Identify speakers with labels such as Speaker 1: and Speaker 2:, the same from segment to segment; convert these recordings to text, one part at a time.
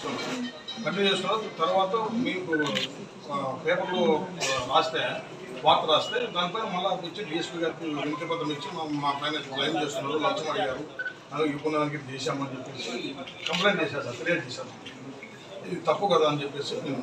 Speaker 1: Continue చేస్తున్నారు తర్వాత మీకు పేపర్లో రాస్తే వార్త రాస్తే దానిపైన మళ్ళీ వచ్చి డిఎస్పీ గారికి వినతి పత్రం ఇచ్చి మా మా పైన క్లైమ్ చేస్తున్నారు లంచం అడిగారు. అలాగే ఇవ్వడానికి చేశామని చెప్పేసి కంప్లైంట్ చేశారు సార్ ఫిర్యాదు చేశారు ఇది తప్పు కదా అని చెప్పేసి నేను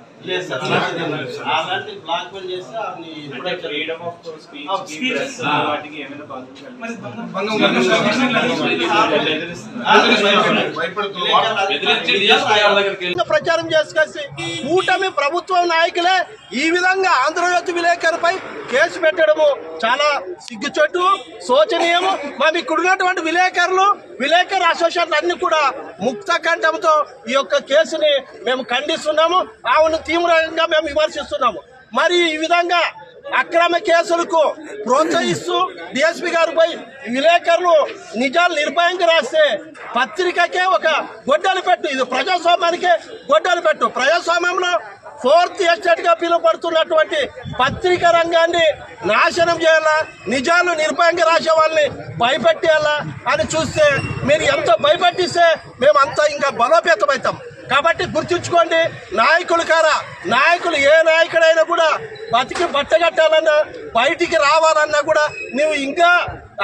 Speaker 2: లేదు సార్. అలాంటి బ్లాక్ మెయిల్ చేస్తే
Speaker 3: ఫ్రీడమ్ ఆఫ్ స్పీచ్. వాటికి ఏమైనా
Speaker 4: ప్రచారం చేసుకొచ్చి కూటమి ప్రభుత్వం నాయకులే ఈ విధంగా ఆంధ్రజ్యోతి విలేకరుపై కేసు పెట్టడము చాలా సిగ్గుచెట్టు శోచనీయము. మేము ఇక్కడ ఉన్నటువంటి విలేకరులు విలేకరు అసోసియేషన్ అన్ని కూడా ముక్త కంఠంతో ఈ యొక్క కేసుని మేము ఖండిస్తున్నాము. ఆమెను తీవ్రంగా మేము విమర్శిస్తున్నాము. మరి ఈ విధంగా అక్రమ కేసులకు ప్రోత్సహిస్తూ డిఎస్పీ గారిపై విలేకరులు నిజాలు నిర్భయంగా రాస్తే పత్రికకే ఒక గొడ్డలు పెట్టు. ఇది ప్రజాస్వామ్యానికే గొడ్డలు పెట్టు. ప్రజాస్వామ్యంలో ఫోర్త్ ఎస్టేట్గా పిలువబడుతున్నటువంటి పత్రిక రంగాన్ని నాశనం చేయాలా? నిజాలు నిర్భయంగా రాసే వాళ్ళని భయపెట్టేయాలా? అని చూస్తే మీరు ఎంత భయపెట్టిస్తే మేమంతా ఇంకా బలోపేతమవుతాం కాబట్టి గుర్తుంచుకోండి నాయకులు కారా నాయకులు ఏ నాయకుడైనా కూడా బతికి బట్టగట్టాలన్నా బయటికి రావాలన్నా కూడా నువ్వు ఇంకా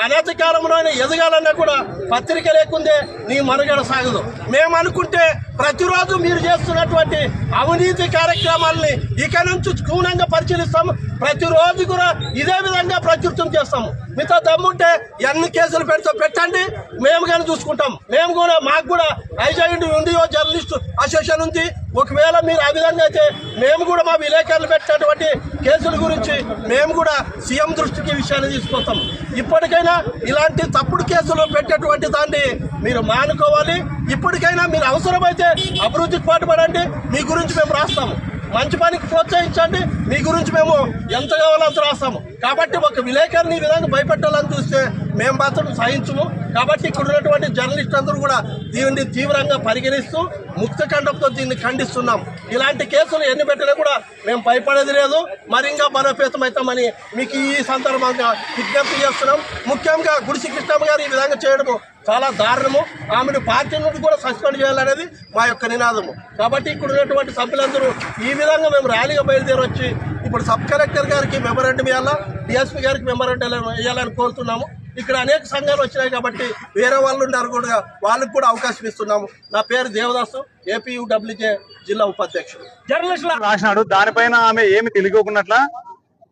Speaker 4: అనతి కాలంలోనే ఎదగాలన్నా కూడా పత్రిక లేకుందే నీ మనుగడ సాగదు. మేము అనుకుంటే ప్రతిరోజు మీరు చేస్తున్నటువంటి అవినీతి కార్యక్రమాలని ఇక నుంచి క్షుణ్ణంగా పరిశీలిస్తాము. ప్రతిరోజు కూడా ఇదే విధంగా ప్రచురితం చేస్తాము. మీతో దమ్ముంటే ఎన్ని కేసులు పెడితే పెట్టండి. మేము కానీ చూసుకుంటాం. మేము కూడా మాకు కూడా ఐజైండ్ ఇండియో జర్నలిస్ట్ అసోసియేషన్ ఉంది. ఒకవేళ మీరు ఆ విధంగా అయితే మేము కూడా మా విలేకరులు పెట్టినటువంటి కేసుల గురించి మేము కూడా సీఎం దృష్టికి విషయాన్ని తీసుకొస్తాం. ఇప్పటికైనా ఇలాంటి తప్పుడు కేసులు పెట్టేటువంటి దాన్ని మీరు మానుకోవాలి. ఇప్పటికైనా మీరు అవసరమైతే అభివృద్ధికి పాటుపడండి. మీ గురించి మేము రాస్తాము. మంచి పనికి ప్రోత్సహించండి. మీ గురించి మేము ఎంత కావాలో అంత రాస్తాము. కాబట్టి ఒక విలేకరిని ఈ విధంగా భయపెట్టాలని చూస్తే మేము మాత్రం సహించము. కాబట్టి ఇక్కడ ఉన్నటువంటి జర్నలిస్ట్ అందరూ కూడా దీన్ని తీవ్రంగా పరిగణిస్తూ ముక్త ఖండంతో దీన్ని ఖండిస్తున్నాం. ఇలాంటి కేసులు ఎన్ని పెట్టినా కూడా మేము భయపడేది లేదు. మరింగా బలోపేతమవుతామని మీకు ఈ సందర్భంగా విజ్ఞప్తి చేస్తున్నాం. ముఖ్యంగా గుడిసి కృష్ణమ్మ గారు ఈ విధంగా చేయడము చాలా దారుణము. ఆమెను పార్టీ నుండి కూడా సస్పెండ్ చేయాలనేది మా యొక్క నినాదము. కాబట్టి ఇక్కడ ఉన్నటువంటి సభ్యులందరూ ఈ విధంగా మేము ర్యాలీగా బయలుదేరి వచ్చి ఇప్పుడు సబ్ కలెక్టర్ గారికి మెమరాండం ఇవ్వాలా డిఎస్పీ గారికి మెమరాండం ఇవ్వాలని కోరుతున్నాము. ఇక్కడ అనేక సంఘాలు వచ్చినాయి కాబట్టి వేరే వాళ్ళు ఉన్నారు కూడా. వాళ్ళకి కూడా అవకాశం ఇస్తున్నాము. నా పేరు దేవదాసు ఏపీయూడబ్ల్యూజే జిల్లా ఉపాధ్యక్షుడు. జర్నలిస్టుల
Speaker 5: రాసినాడు. దానిపైన ఆమె ఏమి తెలియకోకున్నట్ల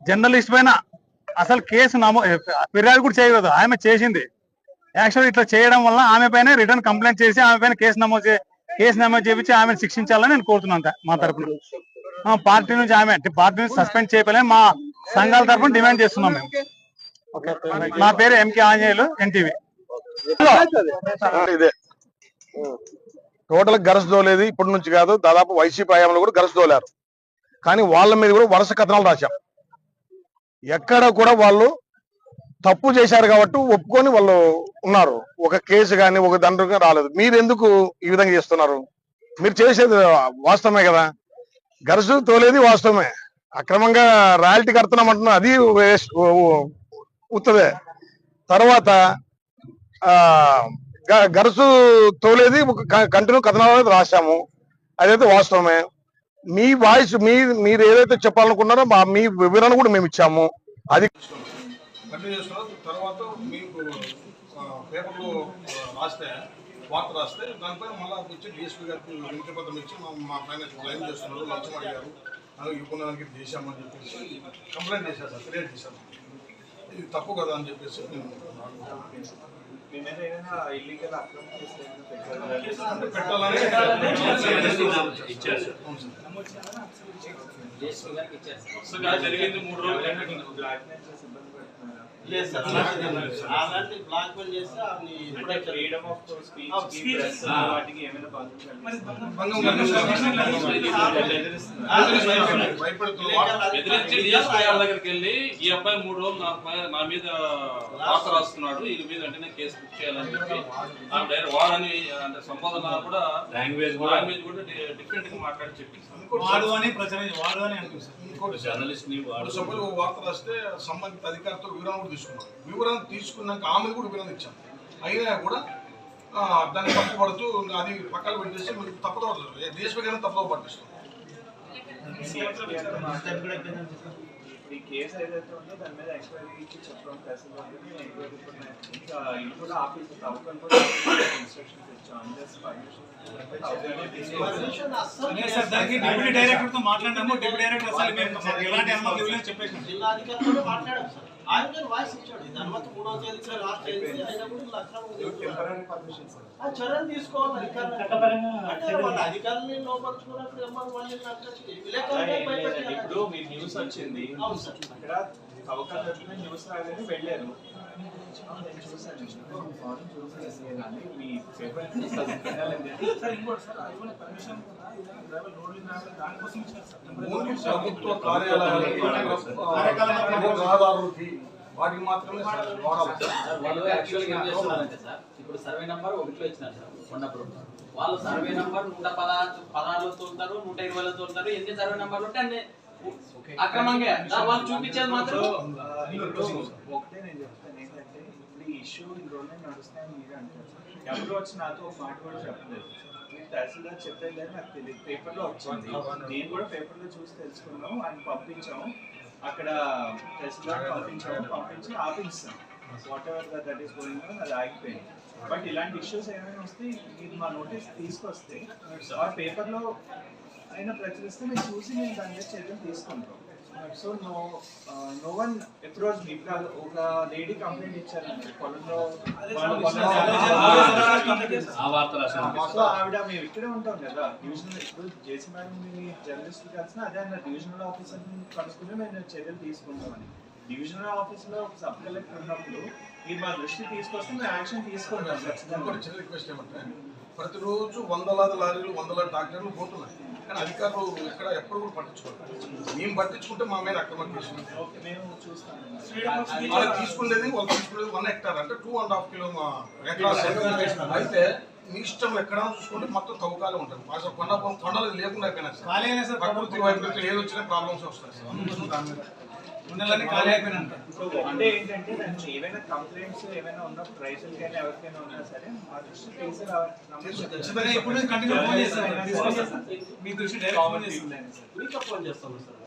Speaker 5: జర్నలిస్ట్ పైన అసలు కేసు నమో ఫిర్యాదు కూడా చేయకూడదు ఆమె చేసింది. యాక్చువల్ ఇట్లా చేయడం వల్ల ఆమె పైన రిటర్న్ కంప్లైంట్ చేసి ఆమె పైన కేసు నమోదు చే- కేసు నమోదు చేపించి ఆమెను శిక్షించాలని నేను కోరుతున్నాను అంతే మా తరపున. ఆ, పార్టీ నుంచి ఆమె పార్టీ నుంచి సస్పెండ్ చేయలేని మా సంఘాల తరపున డిమాండ్ చేస్తున్నాం మేము. నా పేరు ఎంకే ఆంజనేయులు ఎన్టీవీ.
Speaker 6: ఇదే. టోటల్ గరస దోలేదు ఇప్పటి నుంచి కాదు దాదాపు వైసీపీ హయాంలో కూడా గరస దోలారు. కానీ వాళ్ళ మీద కూడా వరుస కథనాలు రాశాం. ఎక్కడ కూడా వాళ్ళు తప్పు చేశారు కాబట్టి ఒప్పుకొని వాళ్ళు ఉన్నారు. ఒక కేసు కానీ ఒక దండ్రుగా రాలేదు. మీరు ఎందుకు ఈ విధంగా చేస్తున్నారు? మీరు చేసేది వాస్తవమే కదా? గరసు తోలేది వాస్తవమే. అక్రమంగా రాయల్టీ కడుతున్నాం అంటున్నా అది వేస్ట్. ఉత్తదే తర్వాత గ- గరసు తోలేది కంటిన్యూ కథనాలు రాశాము. అదైతే వాస్తవమే. మీ వాయిస్ మీ మీరు ఏదైతే చెప్పాలనుకున్నారో మా- మీ వివరణ కూడా మేము ఇచ్చాము. అది
Speaker 1: తర్వాత మీకు పేపర్లో రాస్తే వార్త రాస్తే దానిపైన మళ్ళీ వచ్చి డిఎస్పీ గారికి వినతి పత్రం ఇచ్చి మా పైన క్లైమ్ చేస్తున్నారు లంచం అడిగారు. ఇవ్వడానికి చేశామని చెప్పేసి కంప్లైంట్ చేశారు సార్ ఫిర్యాదు చేశారు. ఇది తప్పు కదా అని చెప్పేసి నేను
Speaker 3: మీ మీద ఏదైనా ఇల్లీగల్ అక్రమం చేస్తే ఏమైనా పెట్టారా?
Speaker 1: అంటే పెట్టాలని
Speaker 7: జరిగింది మూడు రోజులు
Speaker 2: లేదు సార్. అలాంటి బ్లాక్ మెయిల్ చేస్తే
Speaker 3: ఫ్రీడమ్ ఆఫ్ స్పీచ్
Speaker 2: speech.
Speaker 3: వాటికి ఏమైనా
Speaker 7: దగ్గరికి వెళ్ళి ఈ అబ్బాయి మూడు రోజులు నా పై- నా మీద వార్త రాస్తున్నాడు. వీళ్ళ మీద వెంటనే కేసు బుక్ చేయాలని చెప్పి డైరెక్ట్ వాడని అంటే సంబోధన కూడా
Speaker 8: లాంగ్వేజ్ కూడా
Speaker 7: లాంగ్వేజ్ కూడా డిఫరెంట్గా మాట్లాడి చెప్పింది
Speaker 1: వాడు అని
Speaker 8: ఇంకోటి జర్నలిస్ట్ని వాడు.
Speaker 1: ఇప్పుడు సభ్యులు వార్త రాస్తే సంబంధిత అధికారితో వివరణ కూడా తీసుకున్నాం వివరణ తీసుకున్నాక ఆమె కూడా వివరణ ఇచ్చాం. అయినా కూడా ఆ, దాన్ని తప్పుపడుతూ అది పక్కన పెట్టేసి మీరు తప్పుదో గారిని తప్పుదో పట్టిస్తాం
Speaker 3: ఈ కేసు ఏదైతే ఉందో దాని మీద ఎంక్వైరీకి చెప్పడం తహసీల్దార్ని ఎంక్వైరీ ఇంకా ఇది కూడా ఆఫీస్ తవ్వకం కూడా ఇన్స్ట్రక్షన్స్ ఇచ్చాం జస్ట్
Speaker 2: పర్మిషన్ అస్సలు
Speaker 9: లేదు సార్ దానికి డిప్యూటీ డైరెక్టర్తో మాట్లాడినాము డిప్యూటీ డైరెక్టర్ అసలు మేము ఎలాంటి అనుమతి చెప్పేసాం.
Speaker 2: జిల్లా సార్. ఆయన వాయిస్ ఇచ్చాడు. అనుమతి మూడో తేదీ లాస్ట్ తేదీ అయినా కూడా వీళ్ళు అక్రమంగా చేస్తున్నారు. ఆ చర్యలు తీసుకోవాలి అధికారులు. అంటే వాళ్ళ అధికారులని లోపరుచుకున్నప్పుడు వాళ్ళని.
Speaker 3: ఇప్పుడు మీ న్యూస్ వచ్చింది.
Speaker 2: అవును సార్
Speaker 3: అక్కడ తవ్వకాల న్యూస్ రాగానే వెళ్ళారు.
Speaker 1: ప్రభుత్వ కార్యాలయాలకి వాటికి మాత్రమే
Speaker 10: ఇప్పుడు సర్వే నంబర్ ఒకటిలో ఇచ్చినారు సార్ ఉన్నప్పుడు. వాళ్ళు సర్వే నంబర్ నూట పదహారు పదహారులో తోలుతారు నూట ఇరవైలో తోలుతారు ఎన్ని సర్వే నంబర్లు ఉంటే అన్ని. అక్రమంగా. వాళ్ళు చూపించేది మాత్రం
Speaker 3: ఒకటే నేను చెప్తాను ఏంటంటే ఇప్పుడు ఈ ఇష్యూ ఇన్ని రోజులు నడుస్తాయని మీరే అంటారు ఎవరు వచ్చి నాతో ఒక మాట కూడా చెప్పలేదు. మీరు తహసీల్దార్ చెప్పేది లేదు నాకు తెలియదు పేపర్లో వచ్చింది. నేను కూడా పేపర్లో చూసి తెలుసుకున్నాము. ఆయన పంపించాము. అక్కడ తహసీల్దార్ పంపించాము. పంపించి ఆపించాం whatever that is going అది ఆగిపోయింది. బట్ ఇలాంటి ఇష్యూస్ ఏమైనా వస్తే మీరు మా నోటీస్ తీసుకొస్తే ఆ పేపర్లో అయినా ప్రచురిస్తే మేము చూసి మేము దాని మీద చర్యలు తీసుకుంటాం. So no no one approach మీ ఇప్పుడు ఒక లేడీ కంప్లైంట్ ఇచ్చారండి పొలంలో సో ఆవిడ మేము ఇక్కడే ఉంటాం కదా. డివిజనల్ ఇప్పుడు జేసీ మేడం మీ జర్నలిస్ట్ కలిసిన అదే అన్న డివిజనల్ ఆఫీసర్ మేము చర్యలు తీసుకుంటామని. డివిజనల్ ఆఫీస్లో ఒక సబ్ కలెక్టర్ ఉన్నప్పుడు మీరు మా దృష్టి తీసుకొస్తే మేము యాక్షన్ తీసుకుంటాం.
Speaker 1: రిక్వెస్ట్ ఏమంటే ప్రతిరోజు వందలాది లారీలు వందలాది ట్రాక్టర్లు పోతున్నాయి. కానీ అధికారులు ఎక్కడ ఎప్పుడు కూడా పట్టించుకోవాలి మేము పట్టించుకుంటే మా మీద అక్రమ కేసు వాళ్ళు తీసుకునేది వాళ్ళు తీసుకునేది వన్ హెక్టార్ అంటే two and half kilo acres అయితే మీ ఇష్టం ఎక్కడ చూసుకుంటే మొత్తం తవ్వకాలే ఉంటుంది అసలు కొండ కొండలు లేకుండా అయిపోయినాయి సార్.
Speaker 9: ఖాళీ అయినా సార్
Speaker 1: ప్రకృతి వైపరీత్యం ఏది వచ్చినా ప్రాబ్లమ్స్ వస్తాయి సార్. దాని మీద.
Speaker 9: ఉండేలన్నీ ఖాళీ అయిపోయినంత
Speaker 3: సో అంటే ఏంటంటే దానికి ఏమైనా కంప్లైంట్స్ ఏమైనా ఉన్నా రైతులకైనా ఎవరికైనా ఉన్నా సరే మా దృష్టి తీసి
Speaker 9: ఖచ్చితంగా ఇప్పుడు కంటిన్యూ ఫోన్ చేస్తాను తీసుకొస్తాను మీ దృష్టి డైరెక్ట్ ఫోన్ చేస్తాను.
Speaker 2: మీకే ఫోన్ చేస్తాం సార్.